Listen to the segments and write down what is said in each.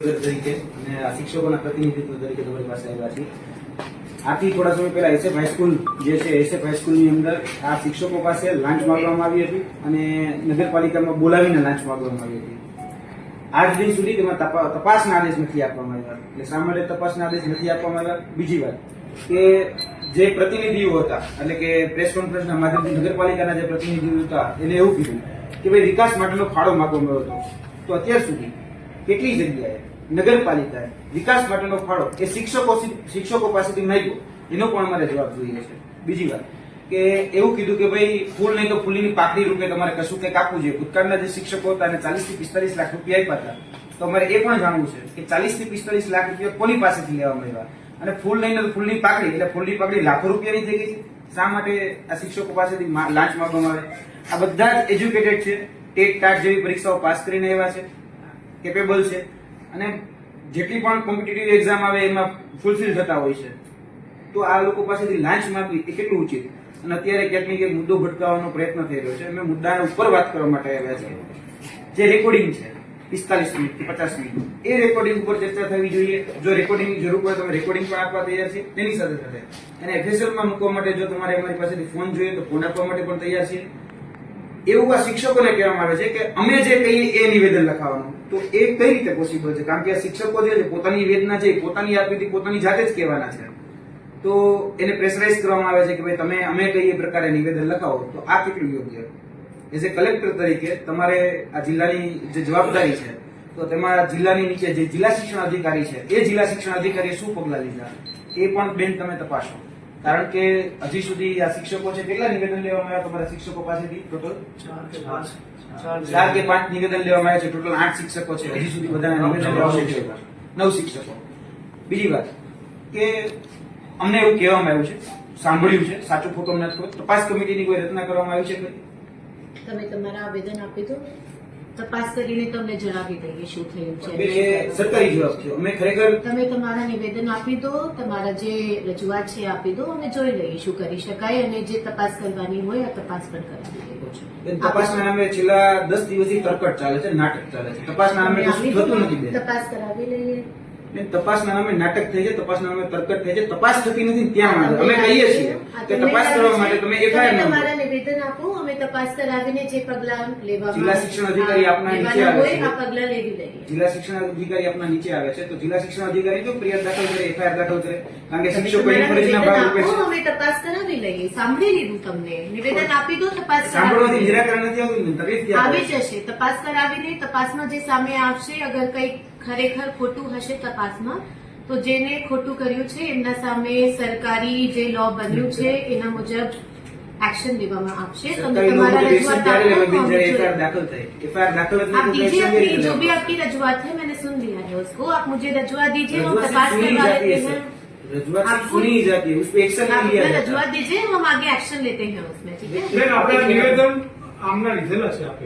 તરીકે અને શિક્ષકોના પ્રતિનિધિત્વ તરીકે તમારી પાસે આવ્યા છીએ. આથી થોડા સમય પહેલા એસએફ હાઈસ્કૂલ જે છે એસએફ હાઈસ્કૂલની અંદર આ શિક્ષકો પાસે લાંચ માગવામાં આવી હતી અને નગરપાલિકામાં બોલાવીને લાંચ માગવામાં આવી હતી. આજ દિન સુધી તેમાં તપાસના આદેશ નથી આપવામાં આવ્યા. એટલે શા માટે તપાસના આદેશ નથી આપવામાં આવ્યા. બીજી વાત કે જે પ્રતિનિધિઓ હતા, એટલે કે પ્રેસ કોન્ફરન્સના માધ્યમથી નગરપાલિકાના જે પ્રતિનિધિઓ હતા, એને એવું કીધું કે ભાઈ વિકાસ માટેનો ફાળો માગવામાં આવ્યો હતો તો અત્યાર સુધી કેટલી જગ્યાએ? નગરપાલિકાએ. વિકાસ માટેનો ફાળો એ શિક્ષકો શિક્ષકો પાસેથી માંગ્યો. એનો પણ અમારે જવાબ જોઈએ છે. બીજી વાત કે એવું કીધું કે ભાઈ, ફૂલ નહીં તો ફૂલની પાકડી રૂપે તમારે કશું કંઈક આપવું જોઈએ. ભૂતકાળના જે શિક્ષકો હતા અને ચાલીસથી પિસ્તાલીસ લાખ રૂપિયા આપ્યા હતા. તો અમારે એ પણ જાણવું છે કે ચાલીસથી પિસ્તાલીસ લાખ રૂપિયા કોની પાસેથી લેવામાં આવ્યા અને ફૂલ નહીં તો ફૂલની પાકડી, એટલે ફૂલની પાકડી લાખો રૂપિયાની થઈ ગઈ છે. શા માટે આ શિક્ષકો પાસેથી લાંચ માંગવામાં આવે? આ બધા જ એજ્યુકેટેડ છે. ટેટ ટાટ જેવી પરીક્ષાઓ પાસ કરીને આવ્યા છે. કેપેબલ છે. અને જેટલી પણ કોમ્પિટિટિવ એક્ઝામ આવે એમાં ફૂલફિલ થતા હોય છે. તો આ લોકો પાસેથી લાંચ માગવી એ કેટલું ઉચિત? અને અત્યારે ક્યાંક ને ક્યાંક મુદ્દો ભટકાવવાનો પ્રયત્ન થઈ રહ્યો છે. અમે મુદ્દાને ઉપર વાત કરવા માટે આવ્યા છે જે રેકોર્ડિંગ છે, પિસ્તાલીસ મિનિટ પચાસ મિનિટ. એ રેકોર્ડિંગ ઉપર ચર્ચા થવી જોઈએ. જો રેકોર્ડિંગની જરૂર પડે તમે રેકોર્ડિંગ પણ આપવા તૈયાર છે તેની સાથે સાથે. અને એફએસએલમાં મૂકવા માટે જો તમારે અમારી પાસેથી ફોન જોઈએ તો ફોન આપવા માટે પણ તૈયાર છીએ. એવું આ શિક્ષકોને કહેવામાં આવે છે કે અમે જે કહીએ એ નિવેદન લખાવવાનું તો એ કઈ રીતે પોસિબલ છે? કારણ કે આ શિક્ષકો જે છે, પોતાની વેદના છે, પોતાની આપીથી પોતાની જાતે જ કહેવાના છે. તો એને પ્રેશરાઇઝ કરવામાં આવે છે કે ભાઈ તમે, અમે કઈ એ પ્રકારે નિવેદન લખાવો. તો આ કેટલું યોગ્ય? એઝ એ કલેક્ટર તરીકે તમારે આ જિલ્લાની જે જવાબદારી છે, તો તેમાં જિલ્લાની નીચે જે જિલ્લા શિક્ષણ અધિકારી છે, એ જિલ્લા શિક્ષણ અધિકારીએ શું પગલાં લીધા? એ પણ બેન તમે તપાસો. કારણ કે હજી સુધી આ શિક્ષકો છે કેટલા નિવેદન લેવામાં આવ્યા તમારા શિક્ષકો પાસેથી ટોટલ? ચાર કે પાંચ. નિવેદન લેવામાં આવ્યા છે ટોટલ આઠ શિક્ષકો છે હજી સુધી બધાના નિવેદન લેવામાં નવ શિક્ષકો. બીજી વાત કે અમને એવું કહેવામાં આવ્યું છે સાંભળ્યું છે સાચું ખોટું નથી તપાસ કમિટીની કોઈ રચના કરવામાં આવી છે? તમે તમારા આવેદન આપી દો. તપાસ કરીને તમને જણાવી દઈએ શું થયું છે. સરકારી જવાબ છે અમે ખરેખર તમે તમારા નિવેદન આપી દો તમારા જે રજૂઆત છે આપી દો અમે જોઈ લઈએ શું કરી શકાય અને જે તપાસ કરવાની હોય આ તપાસ પણ કરાવી બેન, તપાસના નામે છેલ્લા દસ દિવસથી તરકટ ચાલે છે નાટક ચાલે છે. તપાસના નામે તપાસ કરાવી લઈએ. તપાસના નામે નાટક થઈ છે તપાસના નામે તરકટ થઈ છે તપાસ થતી નથી ત્યાં અમે કહીએ છીએ કે તપાસ કરવા માટે તમે એફઆઈઆર તમે તમારા નિવેદન આપો અમે તપાસ કરાવીને જે પગલા લેવા જિલ્લા શિક્ષણ અધિકારી આપના નીચે આવે છે. પગલા લેવી લઈએ જિલ્લા શિક્ષણ અધિકારી આપના નીચે આવે છે તો જિલ્લા શિક્ષણ અધિકારી તો ફરિયાદ દાખલ કરે એફઆઈઆર દાખલ કરે કારણ કે શિક્ષકો શિક્ષકોની ફરજના ભાગ રૂપે છે. અમે તપાસ કરાવી લઈએ. સાંભળી લીધું તમને. નિવેદન આપી દો તપાસ સાંભળવાથી નિરાકરણ નથી આવતું તકલીફ આવી. જશે. તપાસ કરાવીને તપાસમાં જે સામે આવશે અગર કંઈક ખરેખર ખોટું હશે તપાસમાં તો જેને ખોટું કર્યું છે એમના સામે સરકારી જે લો બન્યું છે એના મુજબ એક્શન લેવામાં આવશે તમે સરકારી તમારા નોંધો એક્શન રજૂઆત ત્યારે લેવાય આપો, બેન, જ્યારે અમે FIR જોઈએ. દાખલ થાય FIR દાખલ જ आप નહીં તો दीजिए action કેવી अपनी રીતે जो भी લેવાય? आपकी रजूआत है मैंने सुन लिया है उसको आप मुझे रजूआत दीजिए हम रजूआत तपास सिर्फ सुनी करवा जाती है लेते हैं सर रजूआत सिर्फ आपको- सुनी ही जाती है उस पर एक्शन आप नहीं लिया अपना जाता रजूआत दीजिए हम आगे एक्शन लेते हैं उसमें ठीक है બેન આપણે નિવેદન આમના લીધેલા છે આપે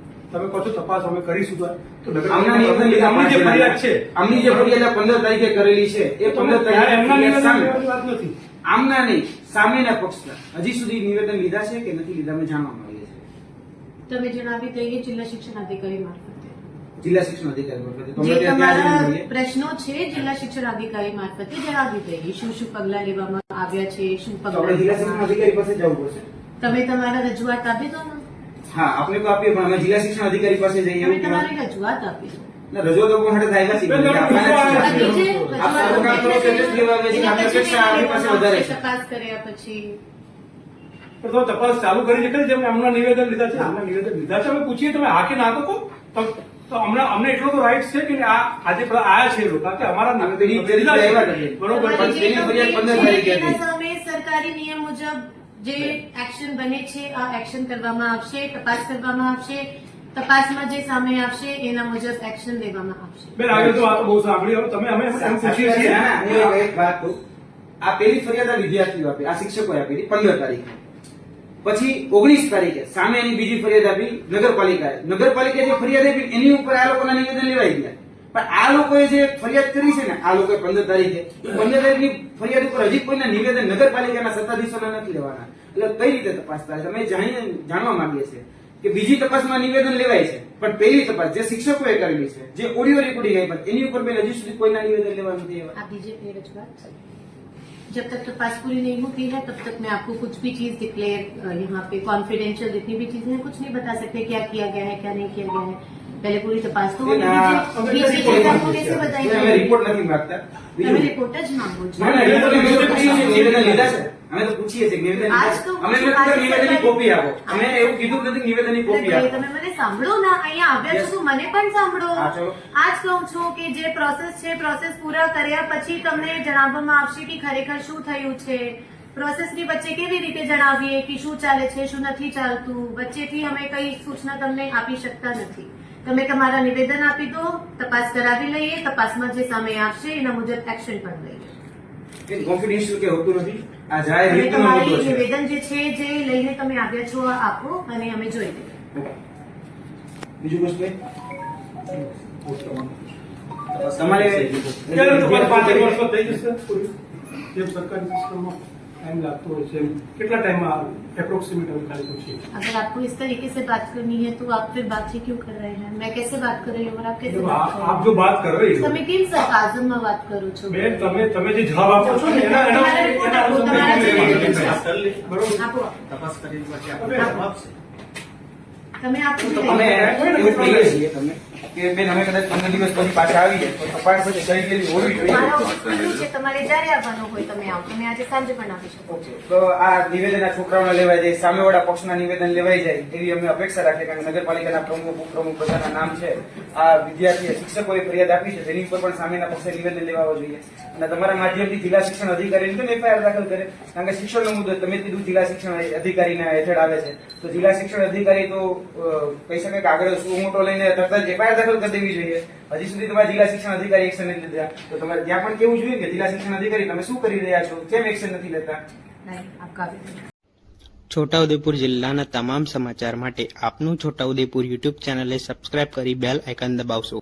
તમે કહો છો તપાસ અમે કરીશું તો આમના જે ફરિયાદ છે. આમની જે ફરિયાદ પંદર તારીખે કરેલી છે એ પંદર તારીખે વાત નથી. આમના નહીં સામેના પક્ષના. હજી સુધી નિવેદન લીધા છે કે નથી લીધા અમે જાણવા માંગીએ છીએ. તમે જણાવી દઈએ જિલ્લા શિક્ષણ અધિકારી મારફતે. જિલ્લા શિક્ષણ અધિકારી મારફતે. તમારા પ્રશ્નો છે જિલ્લા શિક્ષણ અધિકારી મારફતે જણાવી દઈએ. શું શું પગલા લેવામાં આવ્યા છે શું તો જિલ્લા શિક્ષણ અધિકારી પાસે જવું પડશે. તમે તમારા રજૂઆત આપી દો ને હા આપણે તો આપીએ પણ અમે જિલ્લા શિક્ષણ અધિકારી પાસે જઈએ એવું તમારી રજૂઆત આપી રજૂઆત માટે થાય નથી. છે, લેવા આવે. આપણી અપેક્ષા આપણી પાસે વધારે છે. તપાસ કર્યા પછી તો તપાસ ચાલુ કરી ખરી જેમને આમના નિવેદન લીધા છે આમના નિવેદન લીધા છે અમે પૂછીએ તમે હા કે ના તો કહો તો અમને અમને એટલો તો રાઈટ છે કે આ આજે આયા છે લોકો કે અમારા નિવેદન. બરોબર પણ તમારી જે તેની ફરિયાદ complaint 15 છે, તારીખે હતી. એના સામે સરકારી નિયમ મુજબ જે એક્શન બને છે આ એક્શન કરવામાં આવશે તપાસ કરવામાં આવશે તપાસમાં જે સામે આવશે એના મુજબ એક્શન લેવામાં આવશે. બેન આગળ તો આ તો બહુ સાંભળી તમે અમે પૂછીએ છીએ. ના, ના, હું એક વાત. આ પેલી ફરિયાદ આ વિદ્યાર્થીઓ આપી આ શિક્ષકોએ આપી પંદર તારીખે. પછી ઓગણીસ તારીખે સામે એની બીજી ફરિયાદ આપી નગરપાલિકાએ. નગરપાલિકાએ જે ફરિયાદ આપી એની ઉપર આ લોકોના નિવેદન લેવાઈ ગયા. પણ આ લોકોએ જે ફરિયાદ કરી છે ને આ લોકોએ પંદર તારીખે એ પંદર તારીખની ફરિયાદ ઉપર હજી કોઈના નિવેદન નગરપાલિકાના સત્તાધીશોના નથી લેવાના એટલે કઈ રીતે તપાસ થાય છે અમે જાણીને જાણવા માંગીએ છીએ કે બીજી તપાસમાં નિવેદન લેવાય છે પણ પહેલી તપાસ જે શિક્ષકોએ કરેલી છે જે ઓડિયો રેકોર્ડિંગ આવી પણ એની ઉપર બેન હજી સુધી કોઈના નિવેદન લેવા નથી આવ્યા आप दीजिए अपनी रजूआत जब तक तपास पूरी नहीं होती है तब तक मैं आपको कुछ भी चीज डिक्लेयर यहाँ पे कॉन्फिडेंशियल जितनी भी चीजें हैं कुछ नहीं बता सकते क्या किया गया है क्या नहीं किया गया है પહેલે પૂરી તપાસ તો પણ સાંભળો. આજ કહું છું કે જે પ્રોસેસ છે પ્રોસેસ પૂરા કર્યા પછી તમને જણાવવામાં આવશે કે ખરેખર શું થયું છે. પ્રોસેસની વચ્ચે કેવી રીતે જણાવીએ કે શું ચાલે છે શું નથી ચાલતું. વચ્ચેથી અમે કઈ સૂચના તમને આપી શકતા નથી. તમે તમારા નિવેદન આપી દો તપાસ કરાવી લઈએ તપાસમાં જે સામે આવશે એના મુજબ એક્શન પણ લઈએ. કોન્ફિડન્શિયલ કે હોતું નથી. આ જાહેર હિતનો મુદ્દો છે. નિવેદન જે છે જે લઈને તમે આવ્યા છો આપો અને અમે જોઈ લઈએ. બીજું કશું તમારે ચાલો પાંચ વર્ષો થઈ જશે? સરકારી સિસ્ટમમાં? ટાઈમ લાગતો હોય છે એમ કેટલા ટાઈમમાં એપ્રોક્સિમેટ અમે ખાલી પૂછીએ अगर आपको इस तरीके से बात करनी है तो आप फिर बात ही क्यों कर रहे हैं मैं कैसे बात कर रही हूँ और आप कैसे देखो, बात आप कर आप रहे जो बात कर रही हो हो તમે કેમ સરકાઝમમાં વાત કરો છો બેન તમે તમે જે જવાબ આપો છો ને એના એના તમારા report એના આપો, તમારા જે નિવેદન છે. અનુસંધાને બરોબર આપો તપાસ કરી પછી આપણે આપણે આપશે તમે એવું કહીએ છીએ તમને કે બેન અમે કદાચ પંદર દિવસ પછી પાછા આવીએ. તો તપાસ પછી થઈ ગયેલી હોવી જોઈએ. તમારે જ્યારે આવવાનું હોય તમે આવો. તમે આજે સાંજે પણ આવી શકો તો આ નિવેદન આ છોકરાઓને લેવાય જાય સામેવાળા પક્ષના નિવેદન લેવાય જાય એવી અમે અપેક્ષા રાખીએ કારણ કે નગરપાલિકાના પ્રમુખ ઉપપ્રમુખ બધાના નામ છે. આ વિદ્યાર્થીએ શિક્ષકોએ ફરિયાદ આપી છે તેની ઉપર પણ સામેના પક્ષે નિવેદન લેવા જોઈએ. અને તમારા માધ્યમથી જિલ્લા શિક્ષણ અધિકારીને પણ એફઆઈઆર દાખલ કરે. કારણ કે શિક્ષણનો મુદ્દો તમે કીધું જિલ્લા શિક્ષણ અધિકારીના હેઠળ આવે છે. તો જિલ્લા શિક્ષણ અધિકારી તો કહી શકાય કે આગળ શું મોટો લઈને તરત જ એફઆઈઆર દાખલ કરી દેવી જોઈએ. હજી સુધી તમારા જિલ્લા શિક્ષણ અધિકારી એક્શન નથી લીધા. તો તમારે ત્યાં પણ કેવું જોઈએ કે જિલ્લા શિક્ષણ અધિકારી તમે શું કરી રહ્યા છો? કેમ એક્શન નથી લેતા? છોટાઉદેપુર જિલ્લાના તમામ સમાચાર માટે આપનું છોટાઉદેપુર યુટ્યુબ ચેનલે સબસ્ક્રાઇબ કરી બેલ આઇકન દબાવશો.